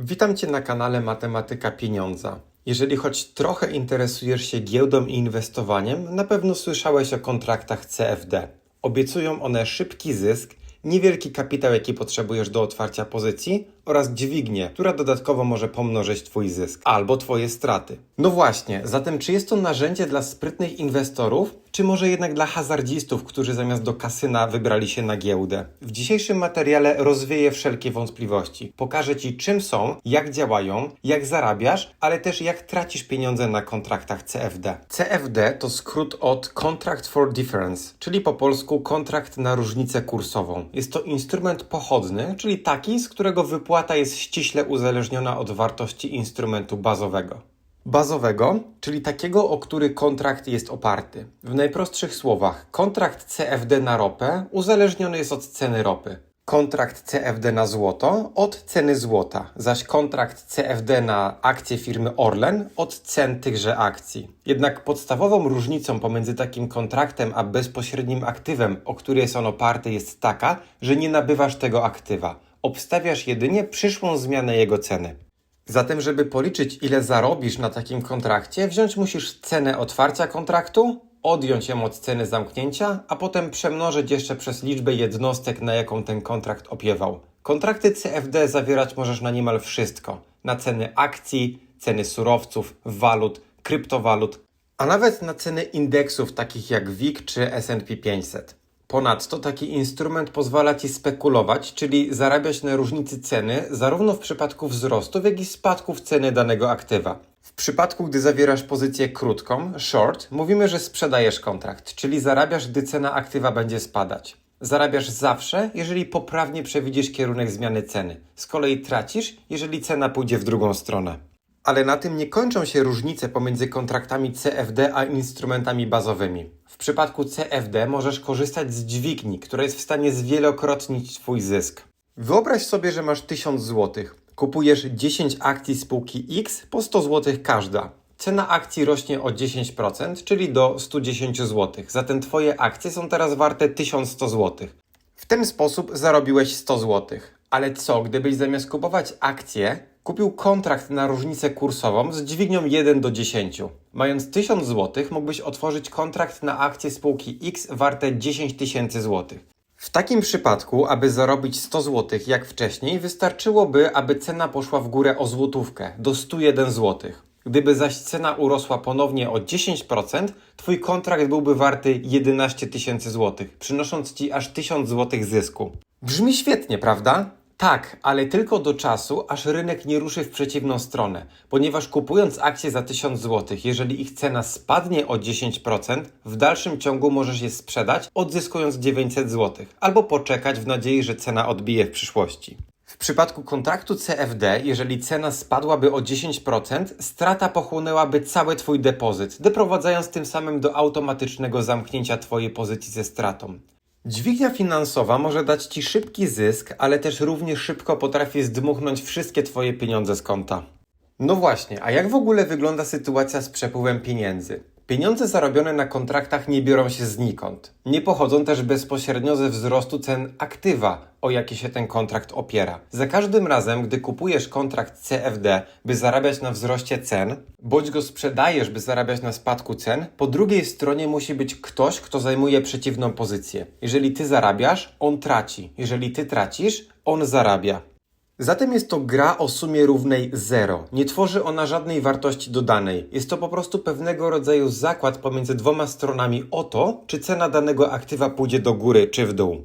Witam Cię na kanale Matematyka Pieniądza. Jeżeli choć trochę interesujesz się giełdą i inwestowaniem, na pewno słyszałeś o kontraktach CFD. Obiecują one szybki zysk, niewielki kapitał, jaki potrzebujesz do otwarcia pozycji oraz dźwignię, która dodatkowo może pomnożyć Twój zysk albo Twoje straty. No właśnie, zatem czy jest to narzędzie dla sprytnych inwestorów, czy może jednak dla hazardzistów, którzy zamiast do kasyna wybrali się na giełdę? W dzisiejszym materiale rozwieję wszelkie wątpliwości. Pokażę Ci, czym są, jak działają, jak zarabiasz, ale też jak tracisz pieniądze na kontraktach CFD. CFD to skrót od Contract for Difference, czyli po polsku kontrakt na różnicę kursową. Jest to instrument pochodny, czyli taki, z którego wypłata jest ściśle uzależniona od wartości instrumentu bazowego. Bazowego, czyli takiego, o który kontrakt jest oparty. W najprostszych słowach, kontrakt CFD na ropę uzależniony jest od ceny ropy. Kontrakt CFD na złoto od ceny złota, zaś kontrakt CFD na akcje firmy Orlen od cen tychże akcji. Jednak podstawową różnicą pomiędzy takim kontraktem a bezpośrednim aktywem, o który jest on oparty, jest taka, że nie nabywasz tego aktywa. Obstawiasz jedynie przyszłą zmianę jego ceny. Zatem, żeby policzyć, ile zarobisz na takim kontrakcie, wziąć musisz cenę otwarcia kontraktu, odjąć ją od ceny zamknięcia, a potem przemnożyć jeszcze przez liczbę jednostek, na jaką ten kontrakt opiewał. Kontrakty CFD zawierać możesz na niemal wszystko: na ceny akcji, ceny surowców, walut, kryptowalut, a nawet na ceny indeksów takich jak WIG czy SP 500. Ponadto taki instrument pozwala Ci spekulować, czyli zarabiać na różnicy ceny zarówno w przypadku wzrostów, jak i spadków ceny danego aktywa. W przypadku, gdy zawierasz pozycję krótką, short, mówimy, że sprzedajesz kontrakt, czyli zarabiasz, gdy cena aktywa będzie spadać. Zarabiasz zawsze, jeżeli poprawnie przewidzisz kierunek zmiany ceny. Z kolei tracisz, jeżeli cena pójdzie w drugą stronę. Ale na tym nie kończą się różnice pomiędzy kontraktami CFD a instrumentami bazowymi. W przypadku CFD możesz korzystać z dźwigni, która jest w stanie zwielokrotnić Twój zysk. Wyobraź sobie, że masz 1000 zł. Kupujesz 10 akcji spółki X po 100 zł każda. Cena akcji rośnie o 10%, czyli do 110 zł. Zatem Twoje akcje są teraz warte 1100 zł. W ten sposób zarobiłeś 100 zł. Ale co, gdybyś zamiast kupować akcje, kupił kontrakt na różnicę kursową z dźwignią 1 do 10? Mając 1000 zł, mógłbyś otworzyć kontrakt na akcje spółki X warte 10 tysięcy złotych. W takim przypadku, aby zarobić 100 zł jak wcześniej, wystarczyłoby, aby cena poszła w górę o złotówkę do 101 zł. Gdyby zaś cena urosła ponownie o 10%, Twój kontrakt byłby warty 11 tysięcy złotych, przynosząc Ci aż 1000 złotych zysku. Brzmi świetnie, prawda? Tak, ale tylko do czasu, aż rynek nie ruszy w przeciwną stronę, ponieważ kupując akcje za 1000 zł, jeżeli ich cena spadnie o 10%, w dalszym ciągu możesz je sprzedać, odzyskując 900 zł, albo poczekać w nadziei, że cena odbije w przyszłości. W przypadku kontraktu CFD, jeżeli cena spadłaby o 10%, strata pochłonęłaby cały Twój depozyt, doprowadzając tym samym do automatycznego zamknięcia Twojej pozycji ze stratą. Dźwignia finansowa może dać Ci szybki zysk, ale też równie szybko potrafi zdmuchnąć wszystkie Twoje pieniądze z konta. No właśnie, a jak w ogóle wygląda sytuacja z przepływem pieniędzy? Pieniądze zarobione na kontraktach nie biorą się znikąd. Nie pochodzą też bezpośrednio ze wzrostu cen aktywa, o jakie się ten kontrakt opiera. Za każdym razem, gdy kupujesz kontrakt CFD, by zarabiać na wzroście cen, bądź go sprzedajesz, by zarabiać na spadku cen, po drugiej stronie musi być ktoś, kto zajmuje przeciwną pozycję. Jeżeli ty zarabiasz, on traci. Jeżeli ty tracisz, on zarabia. Zatem jest to gra o sumie równej 0. Nie tworzy ona żadnej wartości dodanej. Jest to po prostu pewnego rodzaju zakład pomiędzy dwoma stronami o to, czy cena danego aktywa pójdzie do góry czy w dół.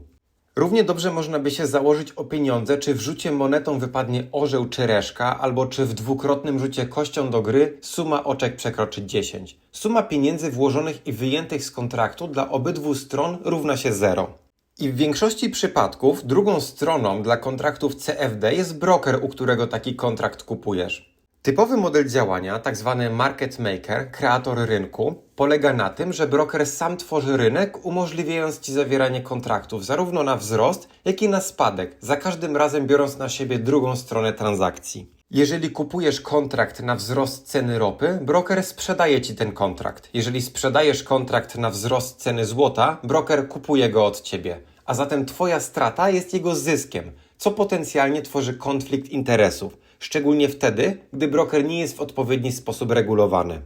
Równie dobrze można by się założyć o pieniądze, czy w rzucie monetą wypadnie orzeł czy reszka, albo czy w dwukrotnym rzucie kością do gry suma oczek przekroczy 10. Suma pieniędzy włożonych i wyjętych z kontraktu dla obydwu stron równa się 0. I w większości przypadków drugą stroną dla kontraktów CFD jest broker, u którego taki kontrakt kupujesz. Typowy model działania, tzw. market maker, kreator rynku, polega na tym, że broker sam tworzy rynek, umożliwiając Ci zawieranie kontraktów zarówno na wzrost, jak i na spadek, za każdym razem biorąc na siebie drugą stronę transakcji. Jeżeli kupujesz kontrakt na wzrost ceny ropy, broker sprzedaje ci ten kontrakt. Jeżeli sprzedajesz kontrakt na wzrost ceny złota, broker kupuje go od ciebie. A zatem twoja strata jest jego zyskiem, co potencjalnie tworzy konflikt interesów. szczególnie wtedy, gdy broker nie jest w odpowiedni sposób regulowany.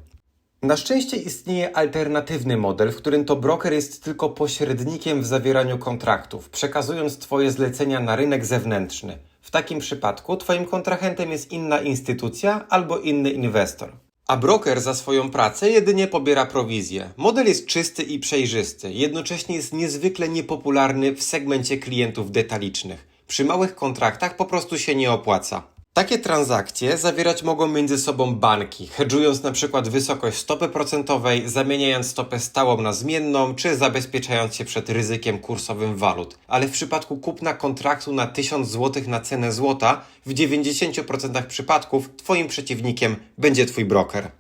Na szczęście istnieje alternatywny model, w którym to broker jest tylko pośrednikiem w zawieraniu kontraktów, przekazując Twoje zlecenia na rynek zewnętrzny. W takim przypadku Twoim kontrahentem jest inna instytucja albo inny inwestor. A broker za swoją pracę jedynie pobiera prowizję. Model jest czysty i przejrzysty, jednocześnie jest niezwykle niepopularny w segmencie klientów detalicznych. Przy małych kontraktach po prostu się nie opłaca. Takie transakcje zawierać mogą między sobą banki, hedżując przykład wysokość stopy procentowej, zamieniając stopę stałą na zmienną, czy zabezpieczając się przed ryzykiem kursowym walut. Ale w przypadku kupna kontraktu na 1000 zł na cenę złota, w 90% przypadków Twoim przeciwnikiem będzie Twój broker.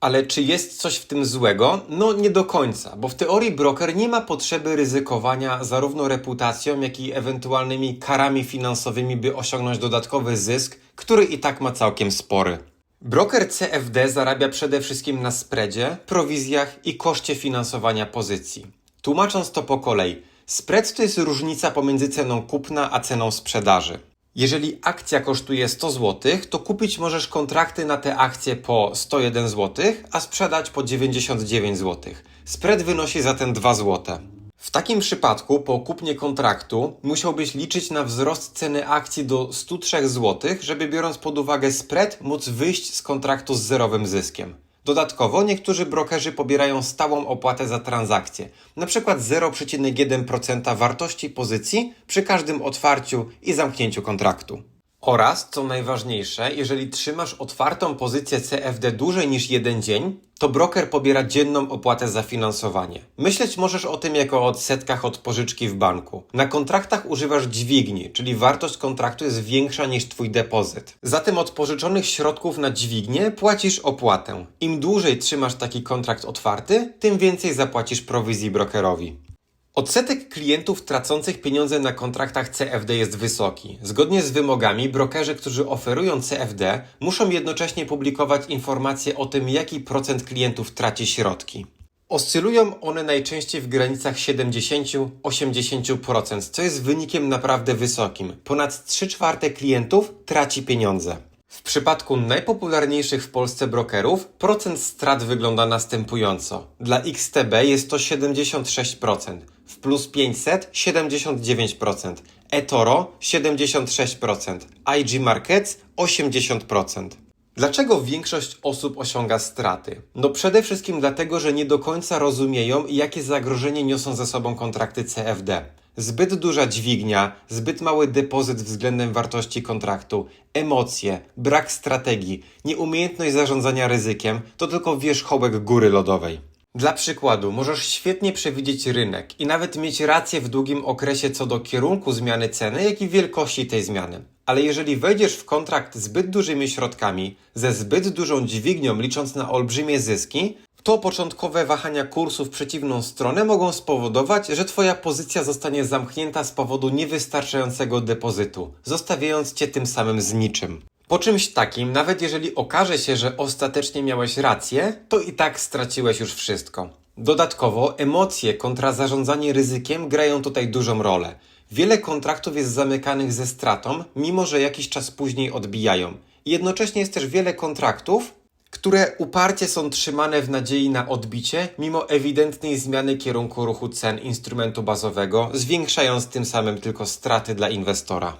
Ale czy jest coś w tym złego? No nie do końca, bo w teorii broker nie ma potrzeby ryzykowania zarówno reputacją, jak i ewentualnymi karami finansowymi, by osiągnąć dodatkowy zysk, który i tak ma całkiem spory. Broker CFD zarabia przede wszystkim na spreadzie, prowizjach i koszcie finansowania pozycji. Tłumacząc to po kolei, spread to jest różnica pomiędzy ceną kupna a ceną sprzedaży. Jeżeli akcja kosztuje 100 zł, to kupić możesz kontrakty na te akcje po 101 zł, a sprzedać po 99 zł. Spread wynosi zatem 2 zł. W takim przypadku po kupnie kontraktu musiałbyś liczyć na wzrost ceny akcji do 103 zł, żeby biorąc pod uwagę spread móc wyjść z kontraktu z zerowym zyskiem. Dodatkowo niektórzy brokerzy pobierają stałą opłatę za transakcję, np. 0,1% wartości pozycji przy każdym otwarciu i zamknięciu kontraktu. Oraz, co najważniejsze, jeżeli trzymasz otwartą pozycję CFD dłużej niż jeden dzień, to broker pobiera dzienną opłatę za finansowanie. Myśleć możesz o tym jako o odsetkach od pożyczki w banku. Na kontraktach używasz dźwigni, czyli wartość kontraktu jest większa niż Twój depozyt. Zatem od pożyczonych środków na dźwignię płacisz opłatę. Im dłużej trzymasz taki kontrakt otwarty, tym więcej zapłacisz prowizji brokerowi. Odsetek klientów tracących pieniądze na kontraktach CFD jest wysoki. Zgodnie z wymogami, brokerzy, którzy oferują CFD, muszą jednocześnie publikować informacje o tym, jaki procent klientów traci środki. Oscylują one najczęściej w granicach 70-80%, co jest wynikiem naprawdę wysokim. Ponad 3 czwarte klientów traci pieniądze. W przypadku najpopularniejszych w Polsce brokerów procent strat wygląda następująco. Dla XTB jest to 76%, w plus 500 79%, eToro 76%, IG Markets 80%. Dlaczego większość osób osiąga straty? No przede wszystkim dlatego, że nie do końca rozumieją, jakie zagrożenie niosą ze sobą kontrakty CFD. Zbyt duża dźwignia, zbyt mały depozyt względem wartości kontraktu, emocje, brak strategii, nieumiejętność zarządzania ryzykiem to tylko wierzchołek góry lodowej. Dla przykładu, możesz świetnie przewidzieć rynek i nawet mieć rację w długim okresie co do kierunku zmiany ceny, jak i wielkości tej zmiany. Ale jeżeli wejdziesz w kontrakt zbyt dużymi środkami, ze zbyt dużą dźwignią licząc na olbrzymie zyski, to początkowe wahania kursu w przeciwną stronę mogą spowodować, że Twoja pozycja zostanie zamknięta z powodu niewystarczającego depozytu, zostawiając Cię tym samym z niczym. Po czymś takim, nawet jeżeli okaże się, że ostatecznie miałeś rację, to i tak straciłeś już wszystko. Dodatkowo emocje kontra zarządzanie ryzykiem grają tutaj dużą rolę. Wiele kontraktów jest zamykanych ze stratą, mimo że jakiś czas później odbijają. Jednocześnie jest też wiele kontraktów, które uparcie są trzymane w nadziei na odbicie, mimo ewidentnej zmiany kierunku ruchu cen instrumentu bazowego, zwiększając tym samym tylko straty dla inwestora.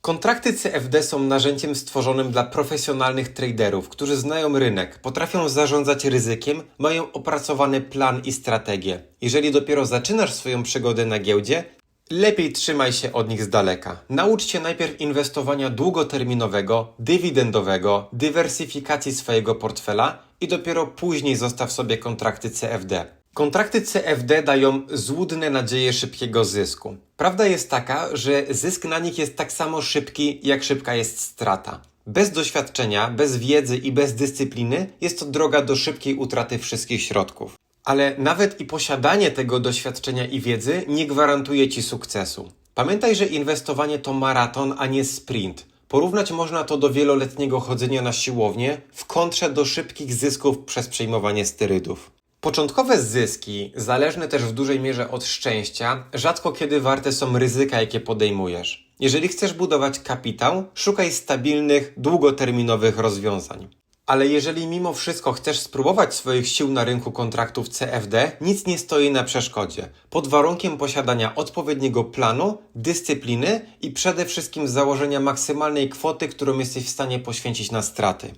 Kontrakty CFD są narzędziem stworzonym dla profesjonalnych traderów, którzy znają rynek, potrafią zarządzać ryzykiem, mają opracowany plan i strategię. Jeżeli dopiero zaczynasz swoją przygodę na giełdzie, lepiej trzymaj się od nich z daleka. Naucz się najpierw inwestowania długoterminowego, dywidendowego, dywersyfikacji swojego portfela i dopiero później zostaw sobie kontrakty CFD. Kontrakty CFD dają złudne nadzieje szybkiego zysku. Prawda jest taka, że zysk na nich jest tak samo szybki, jak szybka jest strata. Bez doświadczenia, bez wiedzy i bez dyscypliny jest to droga do szybkiej utraty wszystkich środków. Ale nawet i posiadanie tego doświadczenia i wiedzy nie gwarantuje ci sukcesu. Pamiętaj, że inwestowanie to maraton, a nie sprint. Porównać można to do wieloletniego chodzenia na siłownię w kontrze do szybkich zysków przez przejmowanie sterydów. Początkowe zyski, zależne też w dużej mierze od szczęścia, rzadko kiedy warte są ryzyka, jakie podejmujesz. Jeżeli chcesz budować kapitał, szukaj stabilnych, długoterminowych rozwiązań. Ale jeżeli mimo wszystko chcesz spróbować swoich sił na rynku kontraktów CFD, nic nie stoi na przeszkodzie. Pod warunkiem posiadania odpowiedniego planu, dyscypliny i przede wszystkim założenia maksymalnej kwoty, którą jesteś w stanie poświęcić na straty.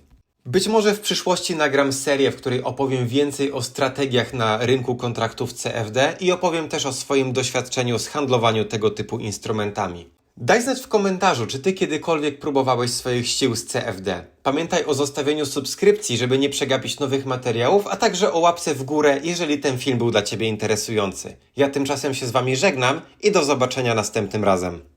Być może w przyszłości nagram serię, w której opowiem więcej o strategiach na rynku kontraktów CFD i opowiem też o swoim doświadczeniu z handlowaniu tego typu instrumentami. Daj znać w komentarzu, czy ty kiedykolwiek próbowałeś swoich sił z CFD. Pamiętaj o zostawieniu subskrypcji, żeby nie przegapić nowych materiałów, a także o łapce w górę, jeżeli ten film był dla ciebie interesujący. Ja tymczasem się z wami żegnam i do zobaczenia następnym razem.